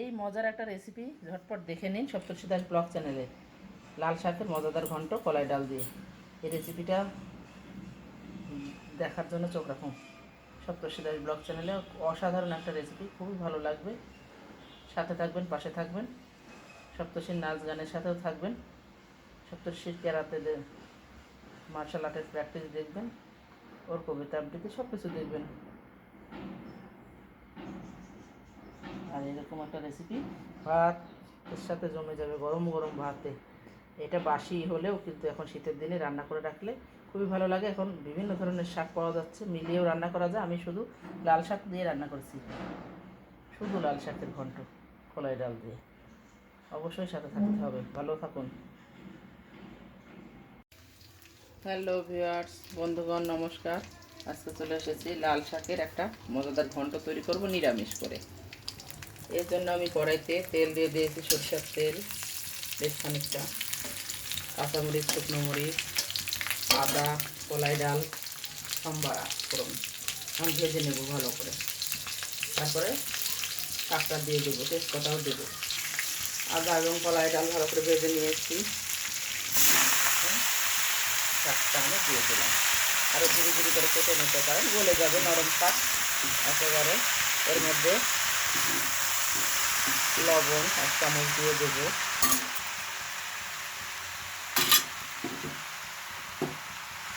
এই মজার একটা রেসিপি ঝটপট দেখে নিন সপ্তর্ষি দাস ব্লগ চ্যানেলে। লাল শাকের মজাদার ঘন্ট, কলাই ডাল দিয়ে। এই রেসিপিটা দেখার জন্য চোখ রাখুন। সপ্তর্ষি দাস ব্লগ চ্যানেলে অসাধারণ একটা রেসিপি খুবই ভালো লাগবে। সাথে থাকবেন, পাশে থাকবেন। সপ্তর্ষির নাচ গানের সাথেও থাকবেন। সপ্তর্ষির কেরাতে মার্শাল আর্টের প্র্যাকটিস দেখবেন। ওর কবিতা আবৃত্তি সব কিছু দেখবেন। আর এরকম একটা রেসিপি ভাত, এর সাথে জমে যাবে গরম গরম ভাতে। এটা বাসি হলেও কিন্তু এখন শীতের দিনে রান্না করে রাখলে খুবই ভালো লাগে। এখন বিভিন্ন ধরনের শাক পাওয়া যাচ্ছে, মিলিয়েও রান্না করা যায়। আমি শুধু লাল শাক দিয়ে রান্না করেছি। শুধু লাল শাকের ঘন্ট, কলাই ডাল দিয়ে। অবশ্যই সাথে থাকতে হবে। ভালো থাকুন। হ্যালো ভিউয়ার্স, বন্ধুগণ, নমস্কার। আজকে চলে এসেছি লাল শাকের একটা মজাদার ঘন্ট তৈরি করব নিরামিষ করে। এর জন্য আমি কড়াইতে তেল দিয়ে দিয়েছি সরষের তেল, বেশ খানিকটা। কাঁচামরিচ, শুকনো মরিচ, আদা, কলাই ডাল, সম্বারা ফোড়ন। আমি ভেজে নেব ভালো করে। তারপরে শাকটা দিয়ে দেবো, তেজপাতাও দেবো। আদা এবং কলাই ডাল ভালো করে ভেজে নিয়েছি। শাকটা আমি দিয়ে দিলাম। আরও ধীরে ধীরে করে কেটে নিতে পারেন, গলে যাবে নরম শাক একেবারে। এর মধ্যে লবণ এক চামচ দিয়ে দেবো।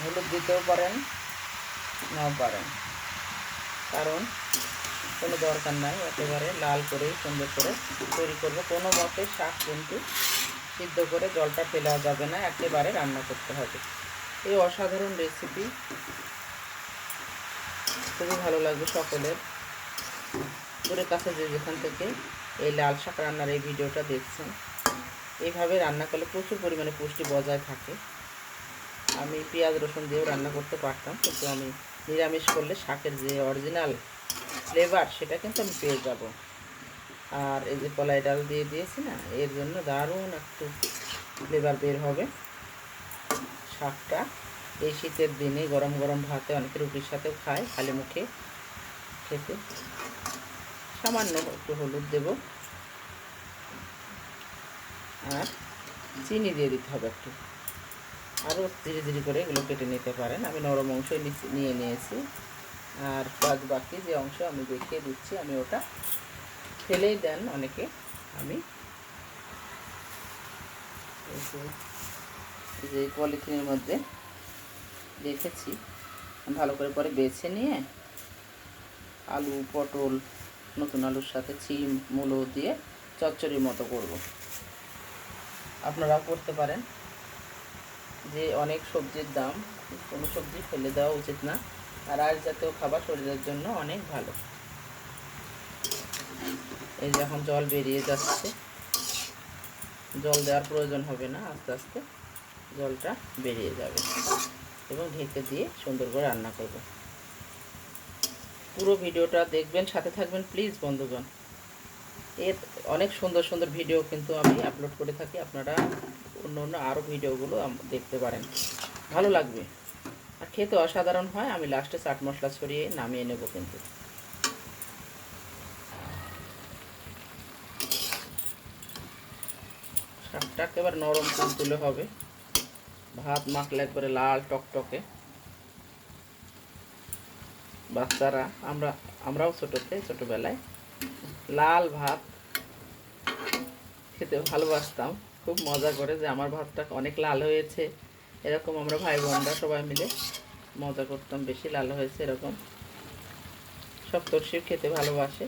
হলুদ দিতেও পারেন, নাও পারেন। কারণ কোনো দরকার নাই, একেবারে লাল করেই সুন্দর করে তৈরি করব। কোনো মতে শাক কিন্তু সিদ্ধ করে জলটা ফেলা যাবে না, একেবারে রান্না করতে হবে। এই অসাধারণ রেসিপি খুবই ভালো লাগবে সকলের। দূরের কাছে যে যেখান থেকে এই লাল শাক রান্নার এই ভিডিওটা দেখছেন। এইভাবে রান্না করলে প্রচুর পরিমাণে পুষ্টি বজায় থাকে। আমি পেঁয়াজ, রসুন দিয়েও রান্না করতে পারতাম, কিন্তু আমি নিরামিষ করলে শাকের যে অরিজিনাল ফ্লেভার সেটা কিন্তু আমি পেয়ে যাব। আর এই যে কলাই ডাল দিয়ে দিয়েছি না, এর জন্য দারুণ একটু ফ্লেভার বের হবে। শাকটা এই শীতের দিনে গরম গরম ভাতে অনেকে রুটির সাথেও খায়, খালি মুখে খেতে। সামান্য একটু হলুদ দেব। আর চিনি দিয়ে দিতে হবে একটু। আরও ধীরে ধীরে করে এগুলো কেটে নিতে পারেন। আমি নরম নিচে- নিয়ে নিয়েছি। আর বাদ বাকি যে অংশ আমি দেখিয়ে দিচ্ছি, আমি ওটা ফেলেই দেন অনেকে। আমি যে পলিথিনের মধ্যে রেখেছি। ভালো করে পরে বেছে নিয়ে আলু, পটল নতুন আলুর সাথে চিম, মূলো দিয়ে চচ্চড়ির মতো করব। আপনারাও করতে পারেন। যে অনেক সবজির দাম, কোনো সবজি ফেলে দেওয়া উচিত না। আর আজ জাতীয় খাবার শরীরের জন্য অনেক ভালো। এই যে এখন জল বেরিয়ে যাচ্ছে। জল দেওয়ার প্রয়োজন হবে না, আস্তে আস্তে জলটা বেরিয়ে যাবে। এবং ঢেকে দিয়ে সুন্দর করে রান্না করব। পুরো ভিডিওটা দেখবেন, সাথে থাকবেন প্লিজ বন্ধুগণ। এর অনেক সুন্দর সুন্দর ভিডিও কিন্তু আমি আপলোড করে থাকি, আপনারা অন্য অন্য আরও ভিডিওগুলো দেখতে পারেন। ভালো লাগবে। আর খেতে অসাধারণ হয়, আমি লাস্টে চাট মশলা ছড়িয়ে নামিয়ে নেব কিন্তু। শাকটা একেবারে নরম তুলে হবে। ভাত মাখলে একবারে লাল টকটকে। বাচ্চারা, আমরা, আমরাও ছোটোতে ছোটোবেলায় লাল ভাত খেতে ভালোবাসতাম। খুব মজা করে যে আমার ভাতটা অনেক লাল হয়েছে। এরকম আমরা ভাই বোনরা সবাই মিলে মজা করতাম, বেশি লাল হয়েছে এরকম। সপ্তর্ষি খেতে ভালোবাসে।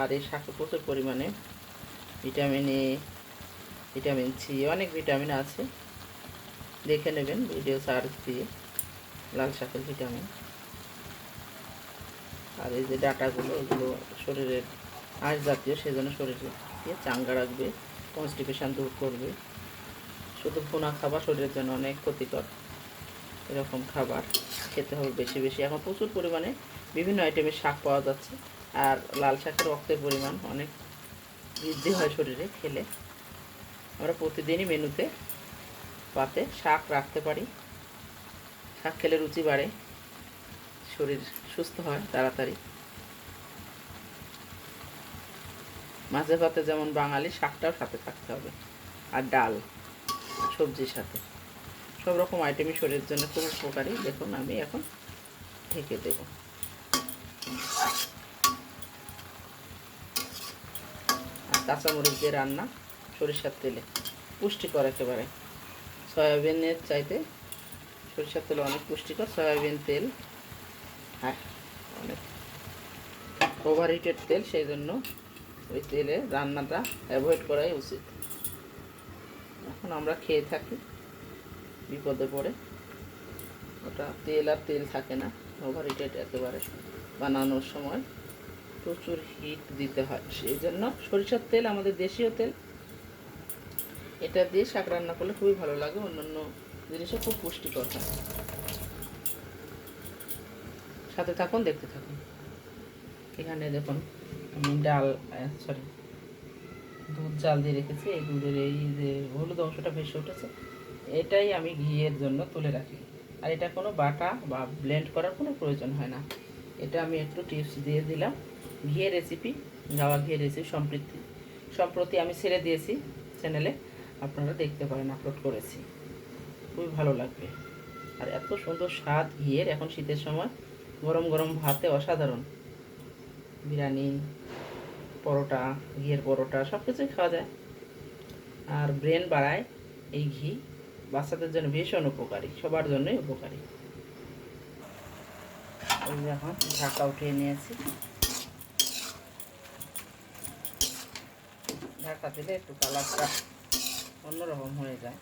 আর এই শাকে প্রচুর পরিমাণে। ভিটামিন এ, ভিটামিন সি, অনেক ভিটামিন আছে। দেখে নেবেন, ভিডিও সার্চ দিয়ে লাল শাকের ভিটামিন। আর এই যে ডাটাগুলো এগুলো শরীরের আঁশ জাতীয়, সেজন্য শরীরে দিয়ে চাঙ্গা রাখবে, কনস্টিপেশন দূর করবে। শুধু ভুনা খাবার শরীরের জন্য অনেক ক্ষতিকর। এরকম খাবার খেতে হবে বেশি বেশি। এখন প্রচুর পরিমাণে বিভিন্ন আইটেমের শাক পাওয়া যাচ্ছে, আর লাল শাকের রক্তের পরিমাণ অনেক বৃদ্ধি হয় শরীরে খেলে। আমরা প্রতিদিনই মেনুতে পাতে শাক রাখতে পারি। শাক খেলে রুচি বাড়ে। শরীর সুস্থ হয় তাড়াতাড়ি। মাঝে ভাতে যেমন বাঙালি, শাকটাও সাথে থাকতে হবে। আর ডাল, সবজির সাথে। সব রকম আইটেমই শরীরের জন্য খুব উপকারী। দেখুন, আমি এখন ঢেকে দেব। আর কাঁচামরিচ দিয়ে রান্না, সরিষার তেলে। পুষ্টিকর একেবারে। সয়াবিনের চাইতে সরিষার তেল অনেক পুষ্টিকর। সয়াবিন তেল হ্যাঁ অনেক ওভার হিটেড তেল, সেই জন্য ওই তেলে রান্নাটা অ্যাভয়েড করাই উচিত। এখন আমরা খেয়ে থাকি, বিপদে পড়ে। ওটা তেল আর তেল থাকে না ওভার হিটেড একেবারে বানানোর সময় প্রচুর হিট দিতে হয়। সেই জন্য সরিষার তেল, আমাদের দেশীয় তেল, এটা দিয়ে শাক রান্না করলে খুবই ভালো লাগে। অন্যান্য জিনিসও খুব পুষ্টিকর হয়। সাথে থাকুন, দেখতে থাকুন। এখানে দেখুন, আমি ডাল সরি দুধ জাল দিয়ে রেখেছি, এই দুধের এই যে হলুদ অংশটা ভেসে উঠেছে, এটাই আমি ঘিয়ের জন্য তুলে রাখি। আর এটা কোনো বাটা বা ব্লেন্ড করার কোনো প্রয়োজন হয় না। এটা আমি একটু টিপস দিয়ে দিলাম। ঘিয়ের রেসিপি গাওয়া ঘিয়ের রেসিপি সম্প্রীতি, সম্প্রতি আমি ছেড়ে দিয়েছি চ্যানেলে আপনারা দেখতে পারেন আপলোড করেছি। খুবই ভালো লাগবে। আর এত সুন্দর স্বাদ ঘিয়ের, এখন শীতের সময়। গরম গরম ভাতে অসাধারণ। বিরিয়ানি, পরোটা, ঘিয়ের পরোটা সব কিছুই খাওয়া যায়। আর ব্রেন বাড়ায় এই ঘি, বাচ্চাদের জন্য ভীষণ উপকারী, সবার জন্যই উপকারী। এখন ঢাকা উঠিয়ে নিয়েছি। ঢাকা দিলে একটু কালারটা অন্যরকম হয়ে যায়।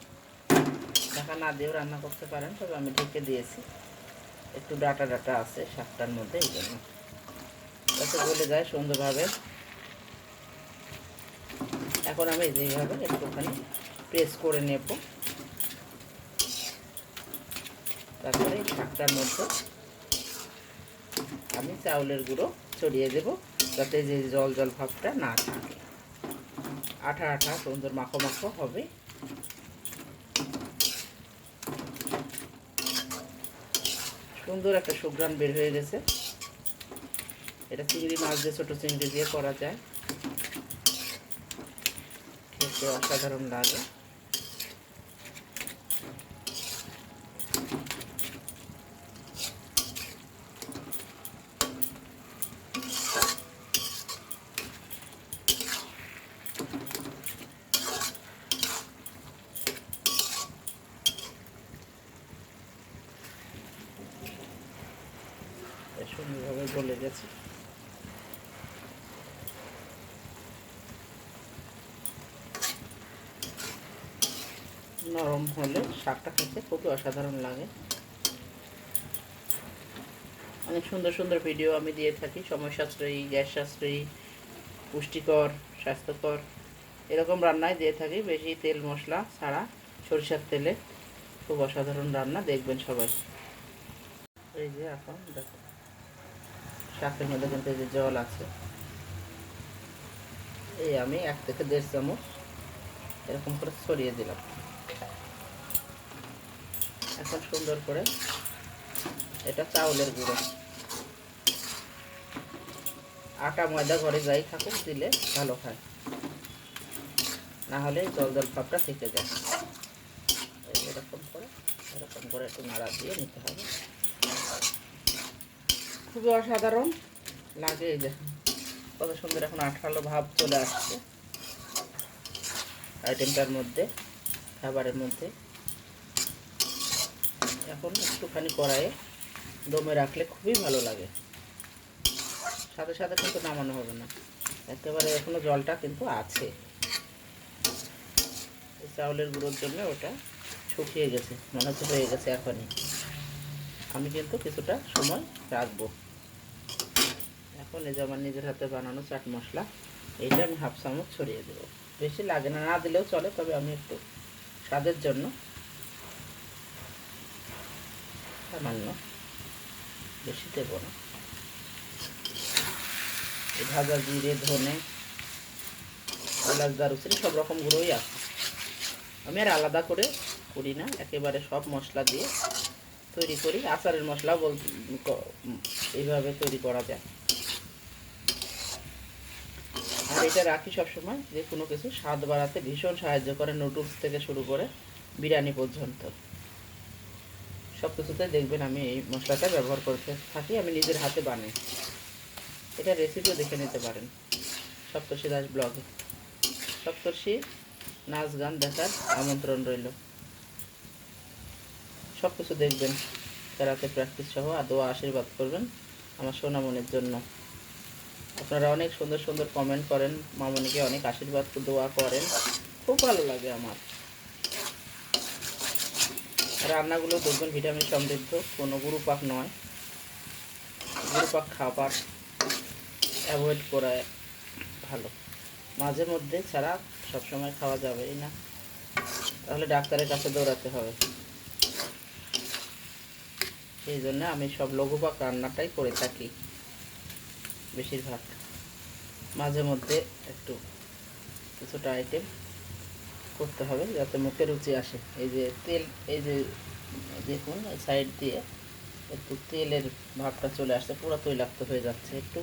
ঢাকা না দিয়েও রান্না করতে পারেন, তবে আমি ঢেকে দিয়েছি। একটু ডাটা ডাটা আছে শাকটার মধ্যে, এই জন্য। যাতে গলে যায় সুন্দরভাবে। এখন আমি যেভাবে একটুখানি প্রেস করে নেব। তারপরে এই শাকটার মধ্যে আমি চাউলের গুঁড়ো ছড়িয়ে দেব, যাতে যে জল জল ভাবটা না থাকে। আঠা আঠা সুন্দর মাখো মাখো হবে। সুন্দর একটা সুগ্রাম বের হয়ে গেছে। এটা চিংড়ি মাছ দিয়ে, ছোটো চিংড়ি দিয়ে করা যায়। খেতে অসাধারণ লাগে। গলে গেছে। নরম হলে শাকটা খেতে খুবই অসাধারণ লাগে। অনেক সুন্দর সুন্দর ভিডিও আমি দিয়ে থাকি। সময় সাশ্রয়ী, গ্যাস সাশ্রয়ী, পুষ্টিকর, স্বাস্থ্যকর, এরকম রান্নায় দিয়ে থাকি। বেশি তেল মশলা ছাড়া সরিষার তেলে খুব অসাধারণ রান্না, দেখবেন সবাই। এই যে এখন দেখো। শাকের মধ্যে কিন্তু যে জল আছে, এই আমি এক থেকে দেড় চামচ এরকম করে ছড়িয়ে দিলাম। এখন সুন্দর করে এটা চাউলের গুঁড়ো। আটা, ময়দা ঘরে যাই থাকুক, দিলে ভালো খায় না হলে জল জল ভাবটা থেকে যায়। এরকম করে এরকম করে একটু নাড়া দিয়ে নিতে হবে। খুবই অসাধারণ। লাগে এই দেখুন। কত সুন্দর এখন আঠালো ভাব চলে আসছে। আইটেমটার মধ্যে, খাবারের মধ্যে। এখন একটুখানি কড়াইয়ে দমে রাখলে খুবই ভালো লাগে। সাথে সাথে কিন্তু নামানো হবে না। একেবারে এখনও জলটা কিন্তু আছে। চাউলের গুঁড়োর জন্য ওটা শুকিয়ে গেছে, মনে হচ্ছে হয়ে গেছে এখনই। আমি কিন্তু কিছুটা সময় রাখব। এখন এই যে আমার নিজের হাতে বানানো চাট মশলা এইটা আমি হাফ চামচ ছড়িয়ে দেবো। বেশি লাগে না না দিলেও চলে, তবে আমি একটু স্বাদের জন্য সামান্য বেশি দেবো না। ভাজা জিরে, ধনে, এলাচ, দারুচিনি, সব রকম গুঁড়োই আছে। আমি আর আলাদা করে করি না, একেবারে সব মশলা দিয়ে তৈরি করি। আচারের মশলা বল এইভাবে তৈরি করা যায়। আর এটা রাখি সবসময় যে কোনো কিছু স্বাদ বাড়াতে ভীষণ সাহায্য করে নুডলস থেকে শুরু করে বিরিয়ানি পর্যন্ত। সব কিছুতে দেখবেন আমি এই মশলাটা ব্যবহার করতে থাকি, আমি নিজের হাতে বানাই। এটা রেসিপিও দেখে নিতে পারেন। সপ্তর্ষি দাস ব্লগে সপ্তর্ষি নাচ গান দেখার আমন্ত্রণ রইল। সব কিছু দেখবেন তারাতে প্র্যাকটিস সহ দোয়া আশীর্বাদ করবেন আমার সোনামনির জন্য। আপনারা অনেক সুন্দর সুন্দর কমেন্ট করেন, মামনিকে অনেক আশীর্বাদ দোয়া করেন। খুব ভালো লাগে আমার। রান্নাগুলো দেখবেন ভিটামিন সমৃদ্ধ, কোনো গুরুপাক নয়। গুরুপাক খাবার অ্যাভয়েড করা ভালো। মাঝে মধ্যে ছাড়া সবসময় খাওয়া যাবেই না। তাহলে ডাক্তারের কাছে দৌড়াতে হবে। সেই জন্য আমি সব লঘুপাক রান্নাটাই করে থাকি। বেশিরভাগ। মাঝে মধ্যে একটু কিছুটা আইটেম করতে হবে যাতে মুখে রুচি আসে। এই যে তেল, এই যে দেখুন সাইড দিয়ে একটু তেলের ভাবটা চলে আসছে, পুরো তৈলাক্ত হয়ে যাচ্ছে। একটু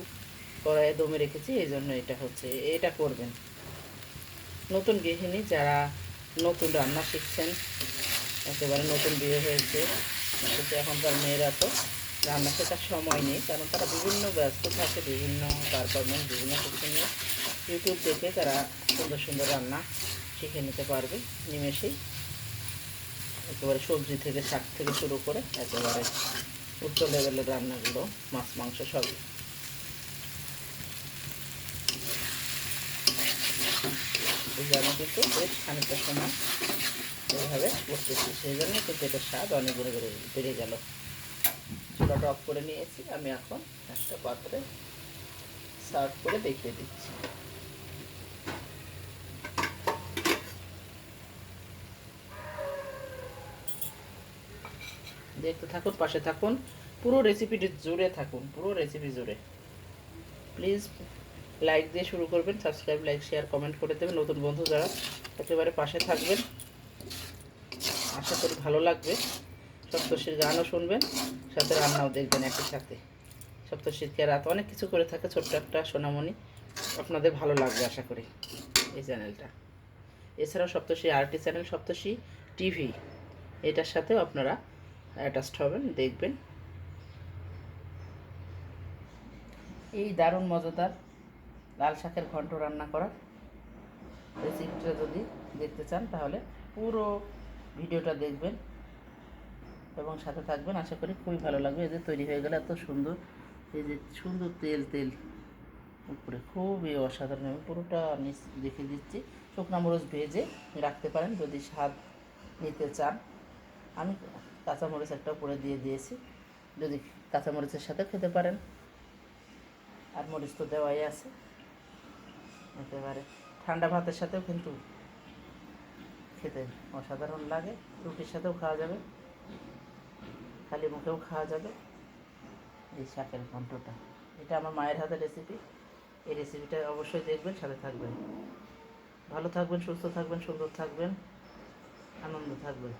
কড়াইয়ে দমে রেখেছি, এই জন্য এটা হচ্ছে, এটা করবেন। নতুন গৃহিণী যারা নতুন রান্না শিখছেন, একেবারে নতুন বিয়ে হয়েছে কিন্তু এখনকার মেয়েরা তো রান্না শেখার সময় নেই, কারণ তারা বিভিন্ন ব্যস্ত থাকে, বিভিন্ন পারফরমেন্স বিভিন্ন কিছু নিয়ে। ইউটিউব দেখে তারা সুন্দর সুন্দর রান্না শিখে নিতে পারবে, নিমেষেই। একেবারে সবজি থেকে শাক থেকে শুরু করে একেবারে উচ্চ লেভেলের রান্নাগুলো, মাছ, মাংস সবই। আমি কিন্তু বেশ খানিকটা সময় করতেছি, সেই জন্য কিন্তু এটার স্বাদ অনেক গুণে বেড়ে বেড়ে গেল। চুলাটা অফ করে নিয়েছি। আমি এখন একটা পাত্রে সার্ভ করে দেখিয়ে দিচ্ছি। দেখতে থাকুন, পাশে থাকুন, পুরো রেসিপিটি জুড়ে থাকুন, পুরো রেসিপি জুড়ে। প্লিজ লাইক দিয়ে শুরু করবেন সাবস্ক্রাইব লাইক শেয়ার কমেন্ট করে দেবেন। নতুন বন্ধু যারা একেবারে পাশে থাকবেন, আশা করি ভালো লাগবে। সপ্তর্ষির গানও শুনবেন, সাথে রান্নাও দেখবেন একই সাথে। সপ্তর্ষিরকে রাত অনেক কিছু করে থাকে, ছোট্ট একটা সোনামণি। আপনাদের ভালো লাগবে আশা করি এই চ্যানেলটা। এছাড়াও Saptarshi RT channel, Saptarshi TV, এটার সাথেও আপনারা অ্যাটাচড হবেন, দেখবেন। এই দারুণ মজাদার লাল শাকের ঘন্ট রান্না করার রেসিপিটা যদি দেখতে চান, তাহলে পুরো ভিডিওটা দেখবেন। এবং সাথে থাকবেন, আশা করি খুবই ভালো লাগবে। যে তৈরি হয়ে গেলে এত সুন্দর। এই যে সুন্দর তেল তেল উপরে, খুবই অসাধারণ। আমি পুরোটা নিচ দেখিয়ে দিচ্ছি। শুকনা মরিচ ভেজে রাখতে পারেন যদি স্বাদ নিতে চান। আমি কাঁচামরিচ একটা উপরে দিয়ে দিয়েছি। যদি কাঁচামরিচের সাথে খেতে পারেন। আর মরিচ তো দেওয়াই আছে। একেবারে ঠান্ডা ভাতের সাথেও কিন্তু খেতে অসাধারণ লাগে। রুটির সাথেও খাওয়া যাবে। খালি মুখেও খাওয়া যাবে। এই শাকের ঘন্টটা এটা আমার মায়ের হাতের রেসিপি এই রেসিপিটা অবশ্যই দেখবেন, সাথে থাকবেন। ভালো থাকবেন, সুস্থ থাকবেন, সুন্দর থাকবেন, আনন্দ থাকবেন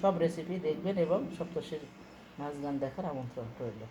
সব রেসিপি দেখবেন এবং সপ্তর্ষির নাচ গান দেখার আমন্ত্রণ রইল।